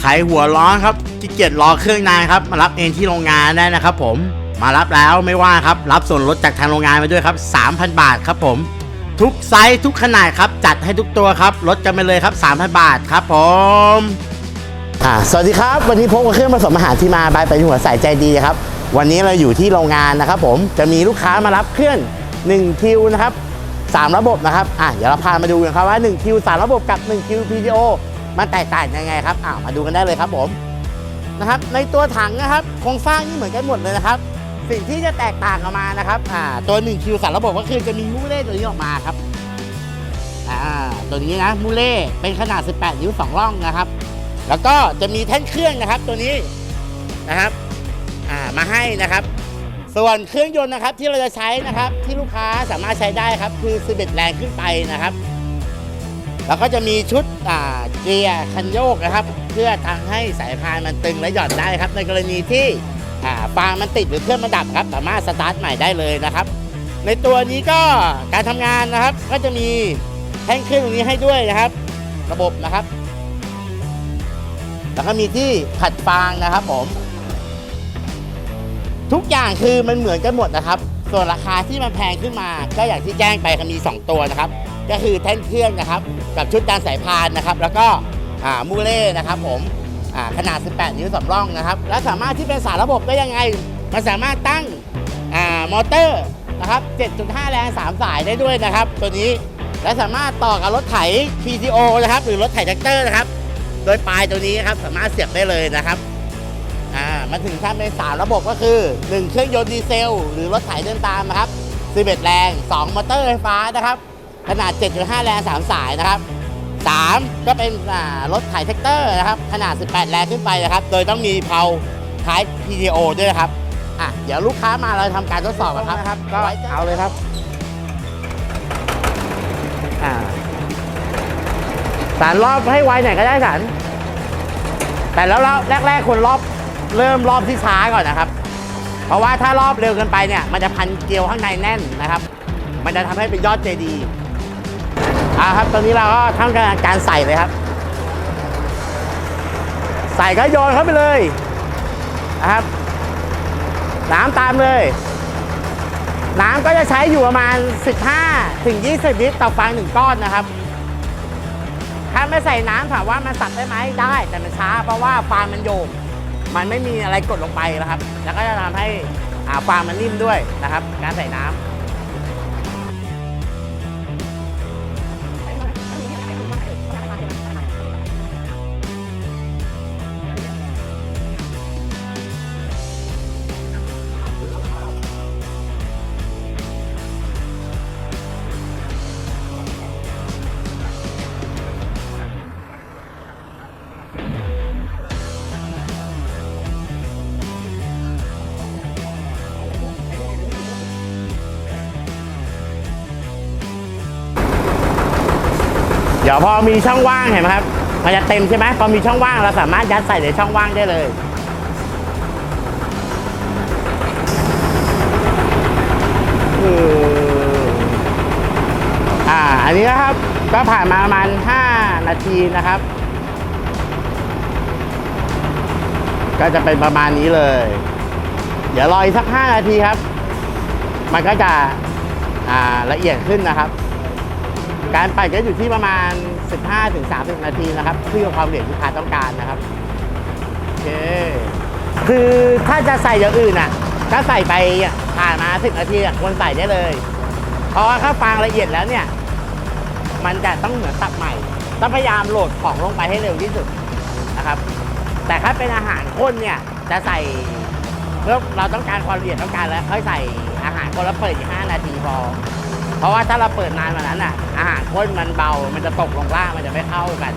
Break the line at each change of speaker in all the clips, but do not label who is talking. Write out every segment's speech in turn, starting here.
ใครหัวร้อนครับขี้เกียจรอเครื่องนานครับ มารับเองที่โรงงานได้นะครับ ผม มารับแล้วไม่ว่าครับ รับส่วนลดจากทางโรงงานไปด้วยครับ 3,000 บาทครับผม ทุกไซส์ทุกขนาดครับ จัดให้ทุกตัวครับลดกันไปเลยครับ 3,000 บาทครับผมอ่าสวัสดีครับ วันนี้พบกับเครื่องผสมอาหารที่มาบายไปหัวสายใจดีครับ วันนี้เราอยู่ที่โรงงานนะครับ ผมจะมีลูกค้ามารับเครื่อง1คิวนะครับสามระบบนะครับอะเดี๋ยวเราพามาดูกันครับว่า1คิวสามระบบกับ1คิว PTO มันแตกต่างยังไงครับอ่าวมาดูกันได้เลยครับผมนะครับ ในตัวถังนะครับโครงสร้างนี่เหมือนกันหมดเลยนะครับ สิ่งที่จะแตกต่างออกมานะครับอ่าตัว1คิวสามระบบก็คือจะมีมูเล่ตัวนี้ออกมาครับอ่าตัวนี้นะมูเล่เป็นขนาด 18 นิ้ว2ร่องนะครับ แล้วก็จะมีแท่นเครื่องนะครับตัวนี้นะครับอ่ามาให้นะครับ ส่วนเครื่องยนต์นะครับที่เราจะใช้นะครับที่ลูกค้าสามารถใช้ได้ครับคือ11แรงขึ้นไปนะครับ แล้วก็จะมีชุดเกียร์คันโยกนะครับ เพื่อทำให้สายพานมันตึงและหย่อนได้ครับ ในกรณีที่อ่าฟางมันติดหรือเครื่องมันดับครับ สามารถสตาร์ทใหม่ได้เลยนะครับ ในตัวนี้ก็การทำงานนะครับ ก็จะมีแท่งเครื่องตรงนี้ให้ด้วยนะครับ ระบบนะครับ แล้วก็มีที่ขัดฟางนะครับผม ทุกอย่างคือมันเหมือนกันหมดนะครับ ส่วนราคาที่มันแพงขึ้นมา ก็อย่างที่แจ้งไปครับมี 2 ตัวนะครับ ก็คือแท่นเครื่องนะครับกับชุดการสายพานนะครับ แล้วก็มูเล่นะครับผมอ่าขนาด 18 นิ้วสำรองนะครับ และสามารถที่เป็นสายระบบได้ยังไง มันสามารถตั้งอมอเตอร์นะครับ 7.5 แรง 3 สายได้ด้วยนะครับ ตัวนี้และสามารถต่อกับรถไถ PTO นะครับหรือรถไถแท็กเตอร์นะครับ โดยปลายตัวนี้ครับสามารถเสียบได้เลยนะครับอ่ามาถึงถ้าเป็นสามระบบก็คือ 1 เครื่องยนต์ดีเซล หรือรถไถเดินตามนะครับ11 แรง 2 มอเตอร์ไฟฟ้านะครับ ขนาด 7.5 แรง3 สายนะครับ 3 ก็เป็นอ่ารถไถแท็กเตอร์นะครับ ขนาด 18 แรงขึ้นไปนะครับ โดยต้องมีเพลาท้าย PTO ด้วยนะครับอะเดี๋ยวลูกค้ามาเราทำการทดสอบกันครับนะครับก็เอาเลยครับอ่าสารรอบให้ไวหน่อยก็ได้สารแต่แล้วรอบแรกๆคนรอบเริ่มรอบที่ช้าก่อนนะครับ เพราะว่าถ้ารอบเร็วเกินไปเนี่ย มันจะพันเกลียวข้างในแน่นนะครับ มันจะทำให้เป็นยอดเจดีย์ อ่าครับตอนนี้เราก็ทำการการใส่เลยครับ ใส่ก็โยนเข้าไปเลยนะครับ น้ำตามเลย น้ำก็จะใช้อยู่ประมาณ 15ถึง20 ลิตรต่อฟางหนึ่งก้อนนะครับ ถ้าไม่ใส่น้ำถามว่ามันสับได้ไหมได้ แต่มันช้า เพราะว่าฟางมันโยกมันไม่มีอะไรกดลงไปนะครับ แล้วก็จะทำให้อ่าฟางมันนิ่มด้วยนะครับ การใส่น้ำ ดี๋ยวพอมีช่องว่างเห็นไหมครับ มันจะเต็มใช่ไหมพอมีช่องว่างเราสามารถยัดใส่ในช่องว่างได้เลยอ่า อันนี้นะครับ ก็ผ่านมาประมาณ 5 นาทีนะครับ ก็จะเป็นประมาณนี้เลย เดี๋ยวรออีกสัก 5 นาทีครับ มันก็จะ อ่า ละเอียดขึ้นนะครับ การปั่นก็อยู่ที่ประมาณ 15-30 นาทีนะครับขึ้นกับความละเอียดที่ลูกค้าต้องการนะครับโอเคคือถ้าจะใส่อย่างอื่นอะ ถ้าใส่ไปอะผ่านมา 10 นาทีอะควรใส่ได้เลย เพราะว่าถ้าฟางละเอียดแล้วเนี่ย มันจะต้องเหมือนตัดใหม่ ต้องพยายามโหลดของลงไปให้เร็วที่สุดนะครับ แต่ถ้าเป็นอาหารข้นเนี่ยจะใส่เมื่อเราต้องการความละเอียดต้องการแล้วค่อยใส่อาหารคนละเปิดอีก5นาทีพอ เพราะว่าถ้าเราเปิดนานกว่านั้นอะอาหารข้นมันเบา มันจะตกลงล่างมันจะไม่เข้ากัน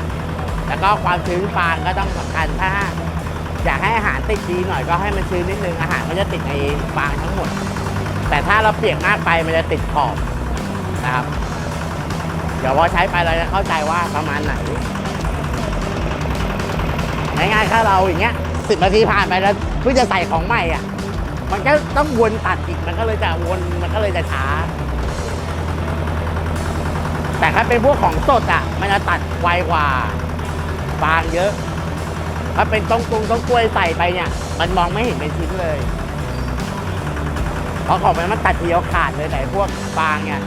แล้วก็ความชื้นฟางก็ต้องสำคัญถ้า อยากให้อาหารติดดีหน่อยก็ให้มันชื้นนิดนึงอาหารก็จะติดในฟางทั้งหมด แต่ถ้าเราเปียกมากไปมันจะติดขอบนะครับเดี๋ยวพอใช้ไปเราจะเข้าใจว่าประมาณไหนง่ายๆถ้าเราอย่างเงี้ยสิบนาทีผ่านไปแล้วเพื่อจะใส่ของใหม่อะ มันก็ต้องวนตัดอีกมันก็เลยจะวนมันก็เลยจะช้า แต่ถ้าเป็นพวกของสดอะ มันจะตัดไวกว่าฟางเยอะ ถ้าเป็นต้งกรุงต้งกล้วยใส่ไปเนี่ย มันมองไม่เห็นเป็นชิ้นเลยเพราะของมันมันตัดทีเดียวขาดเลยแต่พวกฟางเนี่ย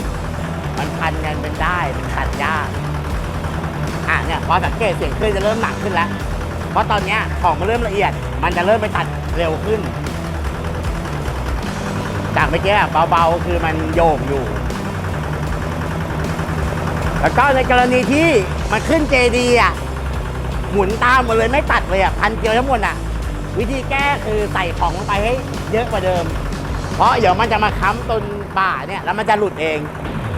มันพันกันเป็นได้เป็นตัดยากอะเนี่ยพอสังเกตเสียงคลื่นจะเริ่มหนักขึ้นแล้ว เพราะตอนเนี้ยของมันเริ่มละเอียด มันจะเริ่มไปตัดเร็วขึ้น จากเมื่อกี้เบาๆคือมันโยกอยู่ แล้วก็ในกรณีที่มันขึ้นเจดีอะหมุนตามหมดเลยไม่ตัดเลยอะพันเกลียวทั้งหมดอะ วิธีแก้คือใส่ของลงไปให้เยอะกว่าเดิม เพราะเดี๋ยวมันจะมาค้ำต้นป่าเนี่ยแล้วมันจะหลุดเอง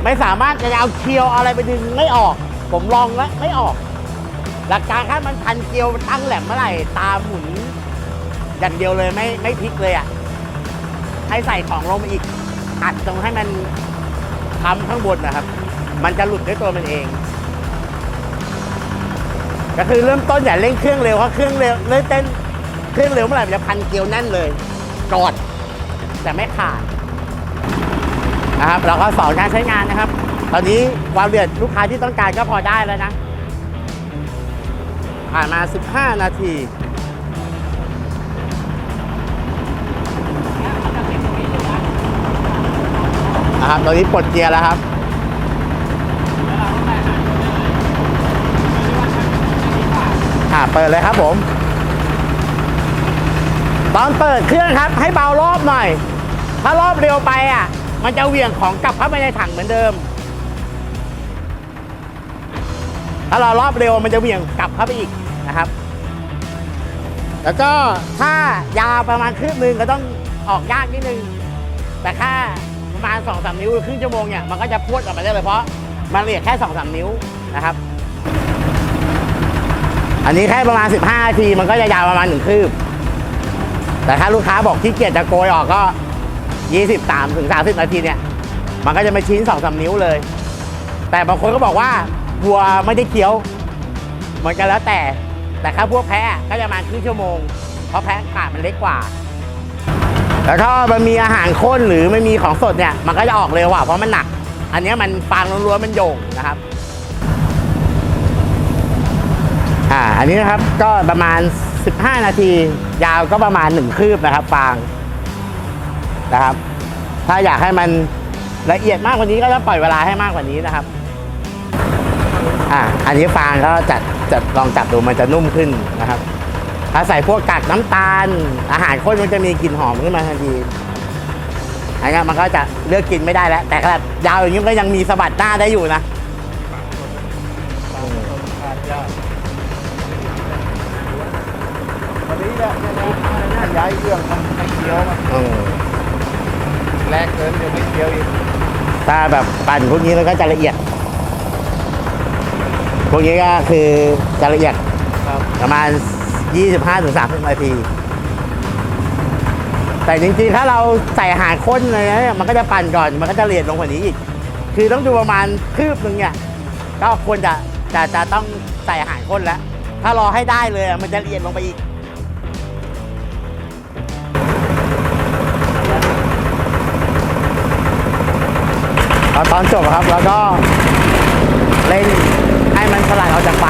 ไม่สามารถจะเอาเคียวอะไรไปดึงไม่ออก ผมลองแล้วไม่ออก หลักการแค่มันพันเกลียวตั้งแหลมเมื่อไหร่ตาหมุนอย่างเดียวเลยไม่ไม่พลิกเลยอะให้ใส่ของลงมาอีกอัดตรงให้มันค้ำข้างบนนะครับ มันจะหลุดด้วยตัวมันเอง ก็คือเริ่มต้นอย่าเร่งเครื่องเร็วเพราะเครื่องเร็วเริ่มเต้นเครื่องเร็วเมื่อไหร่มันจะพันเกลียวแน่นเลยกอดแต่ไม่ขาดนะครับเราก็สอนการใช้งานนะครับ ตอนนี้ความเดือดลูกค้าที่ต้องการก็พอได้แล้วนะผ่านมา 15 นาทีนะครับตอนนี้ปลดเกียร์แล้วครับ อ่าเปิดเลยครับผม ตอนเปิดเครื่องครับ ให้เบารอบหน่อย ถ้ารอบเร็วไปอะ มันจะเหวี่ยงของกลับเข้าไปในถังเหมือนเดิม ถ้าเรารอบเร็วมันจะเหวี่ยงกลับเข้าไปอีกนะครับ แล้วก็ถ้ายาวประมาณครึ่งนึงก็ต้องออกยากนิดนึง แต่ค่าประมาณ2อสนิ้วครึ่งชั่วโมงเนี่ยมันก็จะพวดออกมาได้เลยเพราะมันละเอียดแค่2อสนิ้วนะครับ อันนี้แค่ประมาณ 15นาทีมันก็จะยาวประมาณหนึ่งคืบ แต่ถ้าลูกค้าบอกขี้เกียจจะโกยออกก็ 23ถึง30 นาทีเนี่ย มันก็จะม่ชิ้น2อสนิ้วเลย แต่บางคนก็บอกว่าวัวไม่ได้เคี้ยวเหมือนกันแล้วแต่ แต่ถ้าพวกแพะก็จะประมาณครึ่งชั่วโมง เพราะแพะขาดมันเล็กกว่า แล้วถ้ามันมีอาหารข้นหรือไม่มีของสดเนี่ย มันก็จะออกเร็วกว่าเพราะมันหนัก อันนี้มันฟางล้วนๆมันโยงนะครับ อ่าอันนี้นะครับก็ประมาณ 15 นาที ยาวก็ประมาณ 1 คืบนะครับฟางนะครับ ถ้าอยากให้มันละเอียดมากกว่านี้ก็จะปล่อยเวลาให้มากกว่านี้นะครับอ่าอันนี้ฟางก็จัดจัดลองจับดูมันจะนุ่มขึ้นนะครับถ้าใส่พวกกากน้ำตาล อาหารข้นมันจะมีกลิ่นหอมขึ้นมาทันทีอันนี้มันก็จะเลือกกินไม่ได้แล้ว แต่ขนาดยาวอย่างนี้ก็ยังมีสะบัดหน้าได้อยู่นะ
วันนี้เนี่ยเนี่ยย้ายเครื่องมันไม่เคี้ยวมัน
อืม
แรงเกินเดี๋ยวไม่เคี้ยวอีก
ถ้าแบบปั่นพวกนี้มันก็จะละเอียด พวกนี้ก็คือจะละเอียด
ครับ
ประมาณ 25ถึง30นาที แต่จริงๆ ถ้าเราใส่อาหารข้นอะไรเนี่ยมันก็จะปั่นก่อน มันก็จะละเอียดลงกว่านี้อีก คือต้องดูประมาณคืบหนึ่งเนี่ย ก็ควรจะจะจะต้องใส่อาหารข้นแล้ว ถ้ารอให้ได้เลยอะมันจะละเอียดลงไปอีก ตอนจบครับแล้วก็เร่งให้มันสลัดออกจากไฟ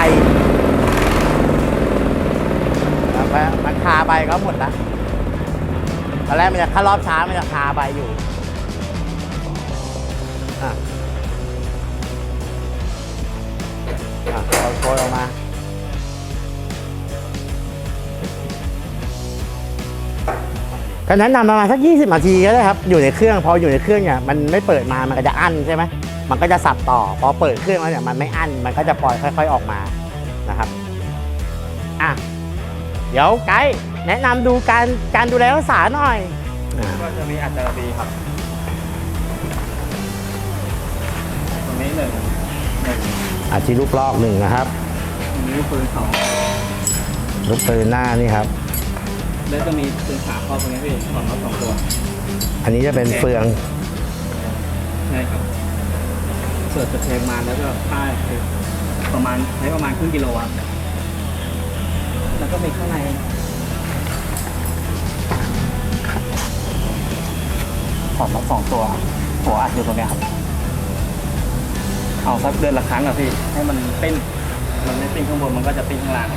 แล้วไปมันคาใบก็หมดละตอนแรกมันจะถ้ารอบช้ามันจะคาใบอยู่อะ ก็แนะนำประมาณสัก 20นาทีก็ได้ครับ อยู่ในเครื่อง พออยู่ในเครื่องเนี่ยมันไม่เปิดมา มันก็จะอั้นใช่ไหมมันก็จะสับต่อ พอเปิดเครื่องแล้วเนี่ยมันไม่อั้น มันก็จะปล่อยค่อย ๆออกมานะครับอะเดี๋ยวไกด์แนะนำดูการการดูแลรักษาหน่อยอ่า
ก็จะมีอัตราบีครับ ตรงนี้หนึ่งหนึ่ง
อาชีลูกลอกหนึ่งนะครับ
ตรงนี้ปืนสอง
ลูกปืนหน้านี่ครับ
แล้วจะมีปืนขาเข้าตรงนี้พี่สองรถสองตัว
อันนี้จะเป็นเฟือง
ใช่ครับเสิร์ฟจะเพลงมาแล้วก็ค่ายคือประมาณใช้ประมาณครึ่งกิโลอะแล้วก็มีข้างในถอดมาสองตัว หัวอัดอยู่ตรงเนี้ยครับ เอาสักเดือนละครั้งอะพี่ ให้มันปิ้นมันไม่ปิ้นข้างบนมันก็จะปิ้นข้างล่าง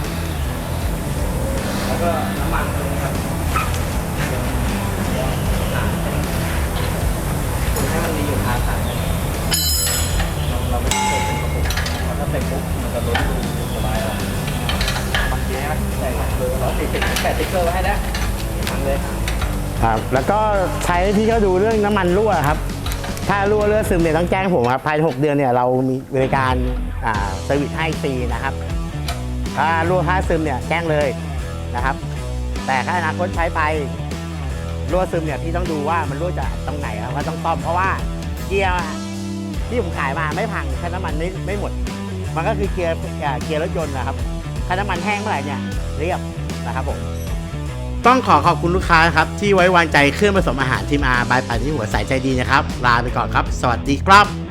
ก็น้ำมันตรงนี้ครับคุณให้มันมีอยู่ทางสายเราเราไม่ต้องเต็มกระปุกพราะถ้าเต็มปุ๊บมันจะล้นดูสบายแล้วบางทีนะใช่ครับคือเราติดติดแปะติ๊กเกอร์ไว้ให้แล้วทางเลย
ครับ แล้วก็ใช้ที่เขาดูเรื่องน้ำมันรั่วครับ ถ้ารั่วเลือดซึมเนี่ยต้องแจ้งผมครับภายใน 6 เดือนเนี่ยเรามีบริการอ่าเซอร์วิสให้ฟรีนะครับ ถ้ารั่วค่าซึมเนี่ยแจ้งเลย นะครับ แต่ถ้าอนาคตใช้ไปรั่วซึมเนี่ยพี่ต้องดูว่ามันรั่วจากตรงไหนครับว่าต้องซ่อมเพราะว่าเกียร์ที่ผมขายมาไม่พังแค่น้ำมันไม่ไม่หมด มันก็คือเกียร์เกียร์รถยนต์นะครับถ้าน้ำมันแห้งเมื่อไหร่เนี่ยเรียบนะครับผมต้องขอขอบคุณลูกค้าครับที่ไว้วางใจเครื่องผสมอาหารทีมอาร์บายป่าที่หัวสายใจดีนะครับ ลาไปก่อนครับ สวัสดีครับ